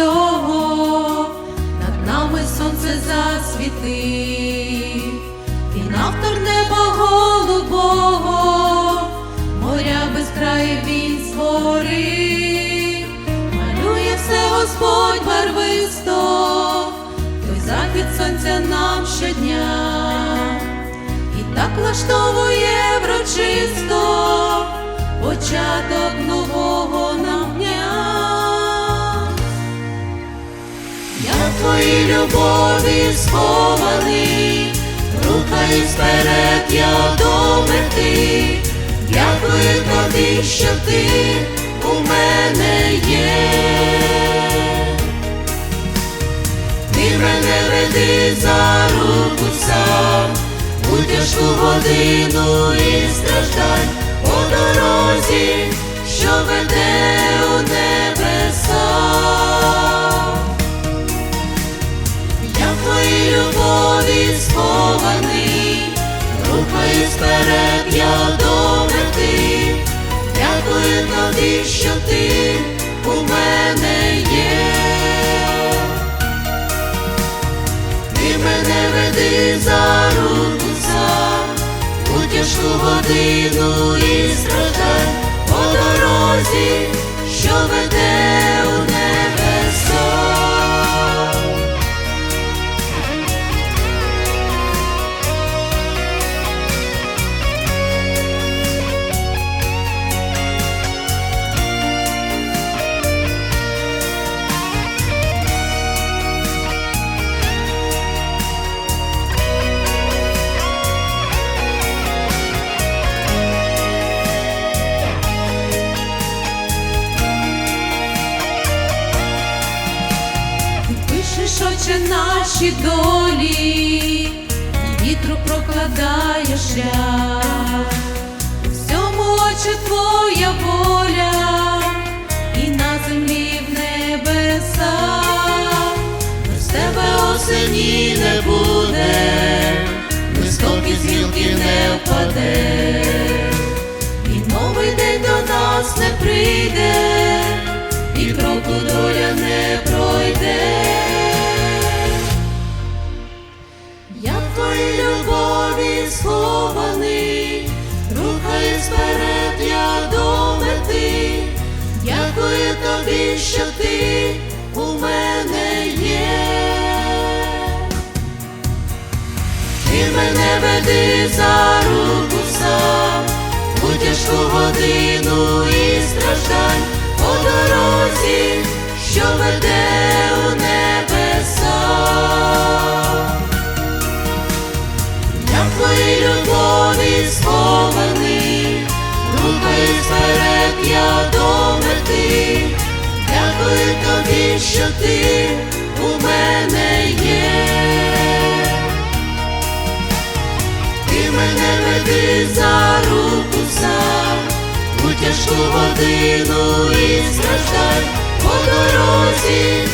усього, над нами сонце засвіти, він автор неба голубого, моря без краю він створив, малює все Господь барвисто, той захід сонця нам щодня, і так влаштовує врочисто любові схований, рухаюсь вперед, я до мети. Дякую тобі, що ти у мене є. Ти мене веди за руку сам, у тяжку годину і страждань по дорозі, що ти у мене є. Ти мене веди за руку сам, у годину і страждань пишеш, наші долі, вітру прокладає шлях. Всьому очі твоя воля, і на землі в небеса. Без тебе осені не буде, листок із гілки не впаде, і новий день до нас не прийде. І кроку доля що ти у мене є. Ти мене веди за руку сам, у тяжку годину і страждань по дорозі, що веде що ти у мене є. Ти мене веди за руку сам, у тяжку годину і страждай по дорозі,